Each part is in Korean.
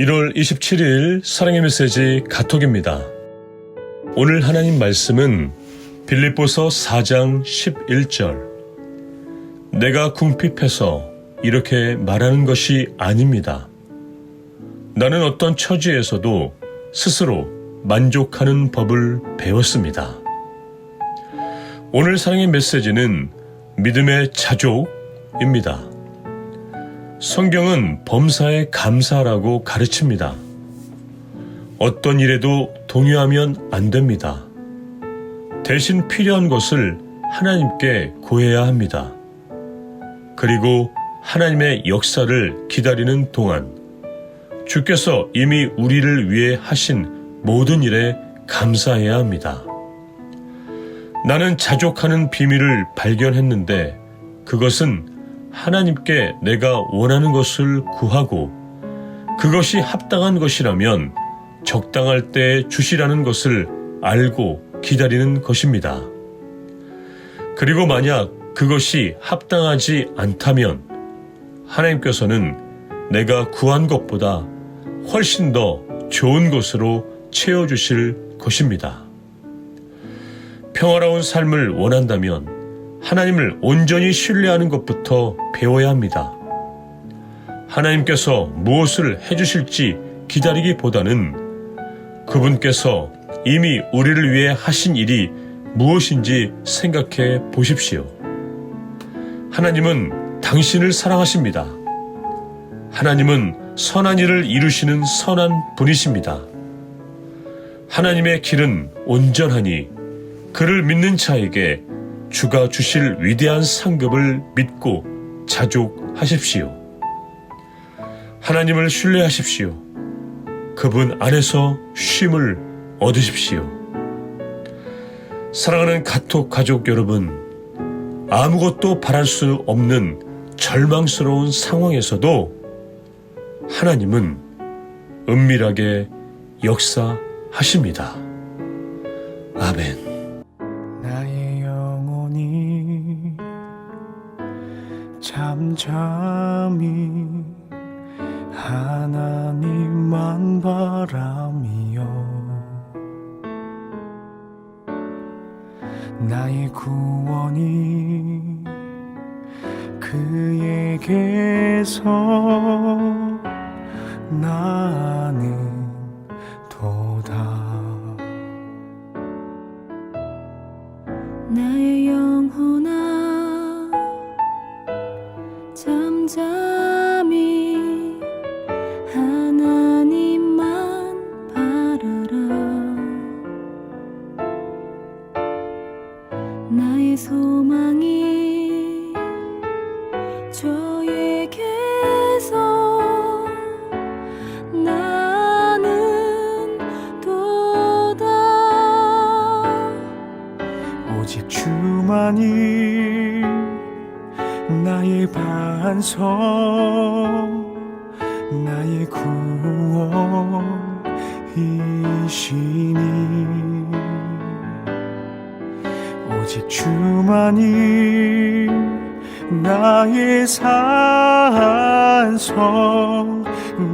1월 27일 사랑의 메시지 가톡입니다. 오늘 하나님 말씀은 빌립보서 4장 11절. 내가 궁핍해서 이렇게 말하는 것이 아닙니다. 나는 어떤 처지에서도 스스로 만족하는 법을 배웠습니다. 오늘 사랑의 메시지는 믿음의 자족입니다. 성경은 범사에 감사라고 가르칩니다. 어떤 일에도 동요하면 안 됩니다. 대신 필요한 것을 하나님께 구해야 합니다. 그리고 하나님의 역사를 기다리는 동안 주께서 이미 우리를 위해 하신 모든 일에 감사해야 합니다. 나는 자족하는 비밀을 발견했는데 그것은 하나님께 내가 원하는 것을 구하고 그것이 합당한 것이라면 적당할 때 주시라는 것을 알고 기다리는 것입니다. 그리고 만약 그것이 합당하지 않다면 하나님께서는 내가 구한 것보다 훨씬 더 좋은 것으로 채워주실 것입니다. 평화로운 삶을 원한다면 하나님을 온전히 신뢰하는 것부터 배워야 합니다. 하나님께서 무엇을 해주실지 기다리기보다는 그분께서 이미 우리를 위해 하신 일이 무엇인지 생각해 보십시오. 하나님은 당신을 사랑하십니다. 하나님은 선한 일을 이루시는 선한 분이십니다. 하나님의 길은 온전하니 그를 믿는 자에게 주가 주실 위대한 상급을 믿고 자족하십시오. 하나님을 신뢰하십시오. 그분 안에서 쉼을 얻으십시오. 사랑하는 가톡 가족 여러분, 아무것도 바랄 수 없는 절망스러운 상황에서도 하나님은 은밀하게 역사하십니다. 아멘. 잠잠히 하나님만 바라며 나의 구원이 그에게서 나는 도다 주만이 나의 반석 나의 구원이시니. 오직 주만이 나의 산성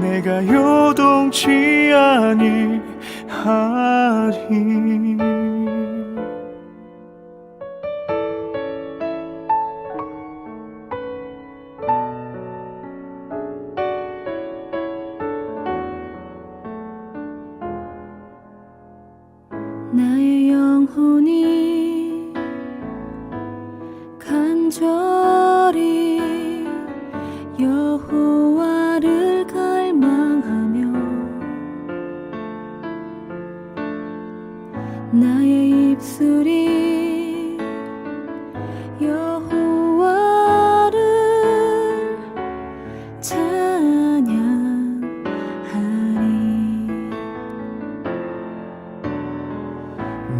내가 요동치 아니하리 여호와를 갈망하며 나의 입술이 여호와를 찬양하리.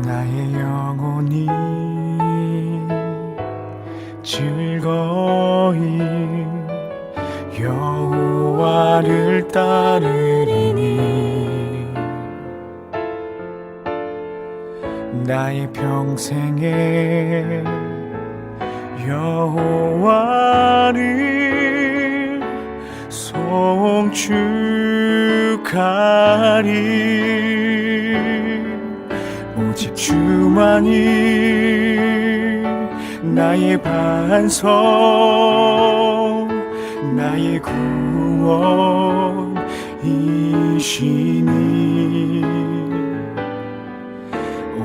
나의 영혼이 즐거이 여호와를 따르리니. 나의 평생에 여호와를 송축하리니 가리. 오직 주만이 나의 반석 나의 구원이시니.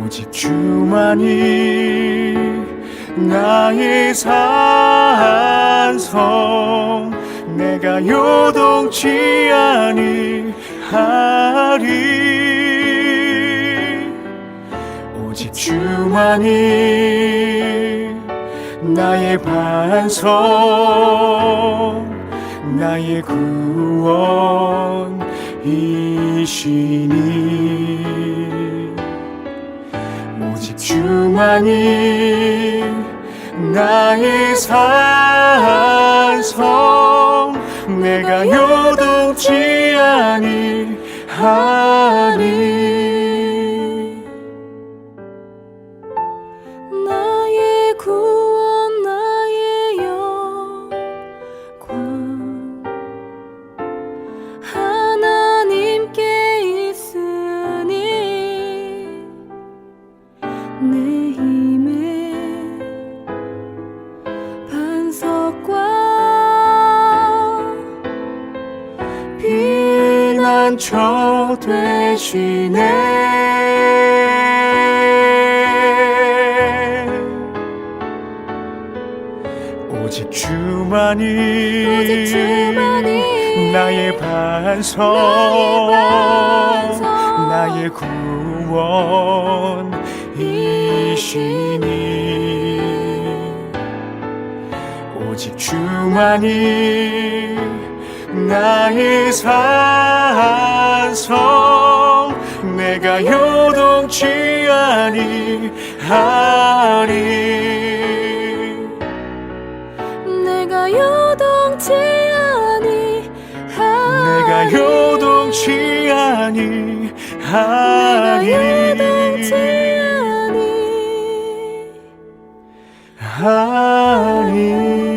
오직 주만이 나의 산성 내가 요동치 아니하리. 오직 주만이 나의 반성 나의 구원이시니 오직 주만이 나의 산성 내가 요동치 아니하 피난처 되시네 오직 주만이 오직 주만이 나의 반석 나의 반석. 나의 구원 이시니 오직 주만이 나의 산성 내가 요동치 아니하리 내가 요동치 아니 내가 요동치 내가 요동치 아니하리 海